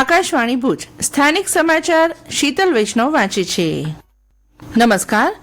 આકાશવાણી ભુજ. સ્થાનિક સમાચાર શીતલ વૈષ્ણવ વાંચે છે. નમસ્કાર.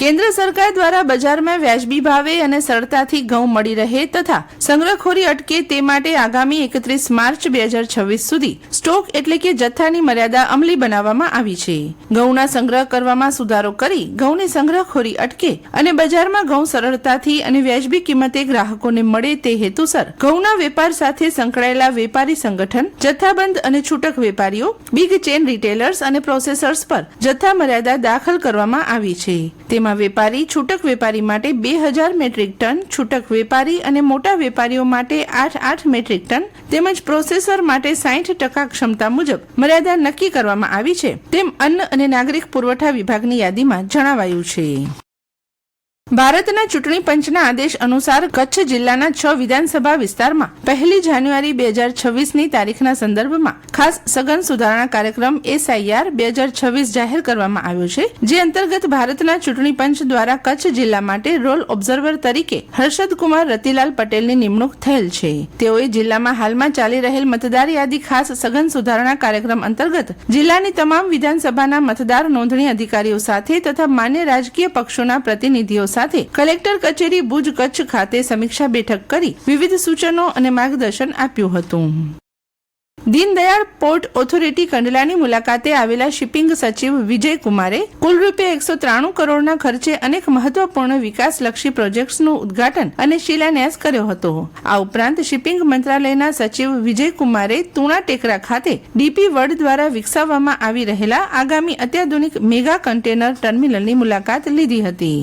કેન્દ્ર સરકાર દ્વારા બજારમાં વ્યાજબી ભાવે અને સરળતાથી ઘઉં મળી રહે તથા સંગ્રહખોરી અટકે તે માટે આગામી એકત્રીસ માર્ચ બે હજાર છવ્વીસ સુધી સ્ટોક એટલે કે જથ્થાની મર્યાદા અમલી બનાવવામાં આવી છે. ઘઉંના સંગ્રહ કરવામાં સુધારો કરી ઘઉંની સંગ્રહખોરી અટકે અને બજારમાં ઘઉં સરળતાથી અને વ્યાજબી કિંમતે ગ્રાહકોને મળે તે હેતુસર ઘઉંના વેપાર સાથે સંકળાયેલા વેપારી સંગઠન, જથ્થાબંધ અને છૂટક વેપારીઓ બિગ ચેન રિટેલર્સ અને પ્રોસેસર્સ પર જથ્થા મર્યાદા દાખલ કરવામાં આવી છે. તેમાં વેપારી, છૂટક વેપારી માટે બે હજાર મેટ્રિક ટન, છૂટક વેપારી અને મોટા વેપારીઓ માટે આઠ આઠ મેટ્રિક ટન, તેમજ પ્રોસેસર માટે સાઠ ટકા ક્ષમતા મુજબ મર્યાદા નક્કી કરવામાં આવી છે. તેમ અન્ન અને નાગરિક પુરવઠા વિભાગની યાદીમાં જણાવાયું છે. ભારતના ચૂંટણી પંચના આદેશ અનુસાર કચ્છ જિલ્લાના છ વિધાનસભા વિસ્તારમાં પહેલી જાન્યુઆરી બે હજાર છવ્વીસની તારીખના સંદર્ભમાં ખાસ સઘન સુધારણા કાર્યક્રમ એસઆઈઆર બે હજાર છવ્વીસ જાહેર કરવામાં આવ્યો છે, જે અંતર્ગત ભારતના ચૂંટણી પંચ દ્વારા કચ્છ જિલ્લા માટે રોલ ઓબ્ઝર્વર તરીકે હર્ષદકુમાર રતિલાલ પટેલની નિમણૂક થયેલ છે. તેઓએ જિલ્લામાં હાલમાં ચાલી રહેલ મતદાર યાદી ખાસ સઘન સુધારણા કાર્યક્રમ અંતર્ગત જિલ્લાની તમામ વિધાનસભાના મતદાર નોંધણી અધિકારીઓ સાથે તથા માન્ય રાજકીય પક્ષોના પ્રતિનિધિઓ સાથે કલેક્ટર કચેરી ભુજ કચ્છ ખાતે સમીક્ષા બેઠક કરી વિવિધ સૂચનો અને માર્ગદર્શન આપ્યું હતું. દીનદયાળ પોર્ટ ઓથોરિટી કંડલાની મુલાકાતે આવેલા શિપિંગ સચિવ વિજય કુમારે કુલ રૂપિયા એકસો ત્રાણું કરોડના ખર્ચે અનેક મહત્વપૂર્ણ વિકાસલક્ષી પ્રોજેક્ટ્સનું ઉદ્ઘાટન અને શિલાન્યાસ કર્યો હતો. આ ઉપરાંત શિપિંગ મંત્રાલયના સચિવ વિજય કુમારે તુણા ટેકરા ખાતે ડીપી વર્લ્ડ દ્વારા વિકસાવવામાં આવી રહેલા આગામી અત્યાધુનિક મેગા કન્ટેનર ટર્મિનલની મુલાકાત લીધી હતી.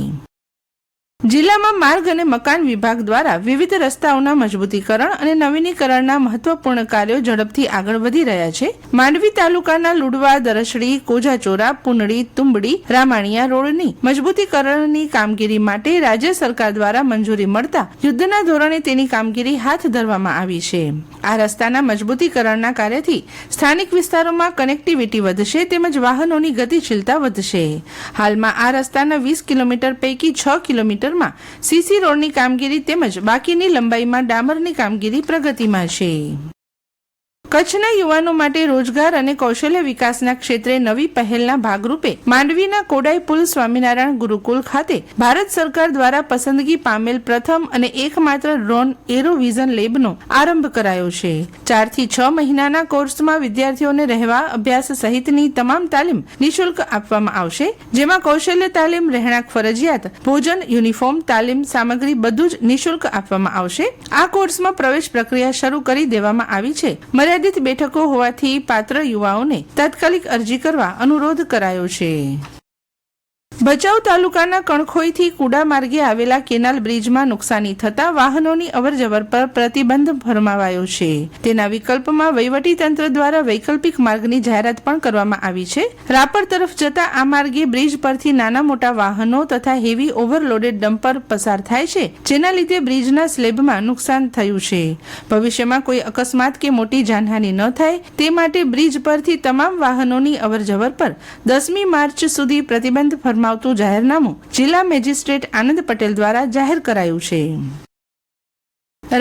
જિલ્લામાં માર્ગ અને મકાન વિભાગ દ્વારા વિવિધ રસ્તાઓના મજબૂતીકરણ અને નવીનીકરણના મહત્વપૂર્ણ કાર્યો ઝડપથી આગળ વધી રહ્યા છે. માંડવી તાલુકાના લુડવા, દરસડી, કોજાચોરા પુનડી તુંબડી, રામાણીયા રોડની મજબૂતીકરણની કામગીરી માટે રાજ્ય સરકાર દ્વારા મંજૂરી મળતા યુદ્ધના ધોરણે તેની કામગીરી હાથ ધરવામાં આવી છે. આ રસ્તાના મજબૂતીકરણના કાર્યથી સ્થાનિક વિસ્તારોમાં કનેક્ટિવિટી વધશે તેમજ વાહનોની ગતિશીલતા વધશે. હાલમાં આ રસ્તાના વીસ કિલોમીટર પૈકી છ કિલોમીટરમાં સીસી રોડની કામગીરી તેમજ બાકીની લંબાઈમાં ડામરની કામગીરી પ્રગતિમાં છે. કચ્છના યુવાનો માટે રોજગાર અને કૌશલ્ય વિકાસના ક્ષેત્રે નવી પહેલના ભાગરૂપે માંડવીના કોડાઈ પુલ સ્વામિનારાયણ ગુરુકુલ ખાતે ભારત સરકાર દ્વારા પસંદગી પામેલ પ્રથમ અને એકમાત્ર ડ્રોન એરોવિઝન લેબનો આરંભ કરાયો છે. ચારથી છ મહિનાના કોર્સમાં વિદ્યાર્થીઓને રહેવા અભ્યાસ સહિતની તમામ તાલીમ નિઃશુલ્ક આપવામાં આવશે, જેમાં કૌશલ્ય તાલીમ, રહેણાંક ફરજિયાત, ભોજન, યુનિફોર્મ, તાલીમ સામગ્રી બધું જ નિઃશુલ્ક આપવામાં આવશે. આ કોર્સમાં પ્રવેશ પ્રક્રિયા શરૂ કરી દેવામાં આવી છે. મર્યાદિત બેઠકો હોવાથી પાત્ર યુવાઓને તાત્કાલિક અરજી કરવા અનુરોધ કરાયો છે. ભચાઉ તાલુકાના કણખોઈથી કુડા માર્ગે આવેલા કેનાલ બ્રિજમાં નુકસાની થતા વાહનોની અવરજવર પર પ્રતિબંધ ફરમાવાયો છે. તેના વિકલ્પમાં તંત્ર દ્વારા વૈકલ્પિક માર્ગની જાહેરાત પણ કરવામાં આવી છે. રાપર તરફ જતા આ માર્ગે બ્રિજ પરથી નાના મોટા વાહનો તથા હેવી ઓવરલોડેડ ડમ્પર પસાર થાય છે, જેના લીધે બ્રિજના સ્લેબમાં નુકસાન થયું છે. ભવિષ્યમાં કોઈ અકસ્માત કે મોટી જાનહાનિ ન થાય, તે માટે બ્રિજ પરથી તમામ વાહનોની અવરજવર પર દસમી માર્ચ સુધી પ્રતિબંધ ફરમાવતું જાહેરનામું જિલ્લા મેજિસ્ટ્રેટ આનંદ પટેલ દ્વારા જાહેર કરાયું છે.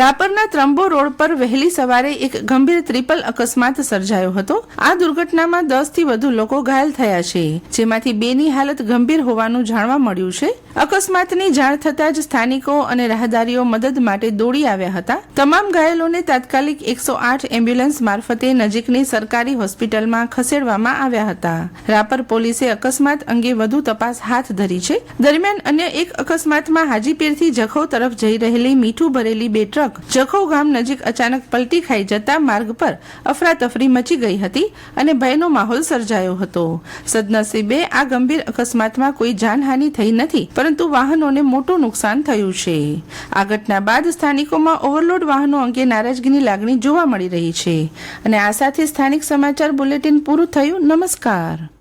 રાપરના ત્રંબો રોડ પર વહેલી સવારે એક ગંભીર ટ્રિપલ અકસ્માત સર્જાયો હતો. આ દુર્ઘટનામાં દસથી વધુ લોકો ઘાયલ થયા છે. જેમાંથી બેની હાલત ગંભીર હોવાનું જાણવા મળ્યું છે. અકસ્માતની જાણ થતાં જ સ્થાનિકો અને રાહદારીઓ મદદ માટે દોડી આવ્યા હતા. તમામ ઘાયલોને તાત્કાલિક એકસો આઠ એમ્બ્યુલન્સ મારફતે નજીકની સરકારી હોસ્પિટલમાં ખસેડવામાં આવ્યા હતા. રાપર પોલીસે અકસ્માત અંગે વધુ તપાસ હાથ ધરી છે. દરમિયાન અન્ય એક અકસ્માતમાં હાજીપીરથી જખૌ તરફ જઈ રહેલી મીઠું ભરેલી બે ટ્રક જખૌ ગામ નજીક અચાનક પલટી ખાઈ જતા માર્ગ પર અફરાતફરી મચી ગઈ હતી અને ભયનો માહોલ સર્જાયો હતો. સદનસીબે આ ગંભીર અકસ્માતમાં કોઈ જાનહાનિ થઈ નથી, પરંતુ વાહનોને મોટું નુકસાન થયું છે. આ ઘટના બાદ સ્થાનિકોમાં ઓવરલોડ વાહનો અંગે નારાજગીની લાગણી જોવા મળી રહી છે. અને આ સાથે સ્થાનિક સમાચાર બુલેટિન પૂરું થયું. નમસ્કાર.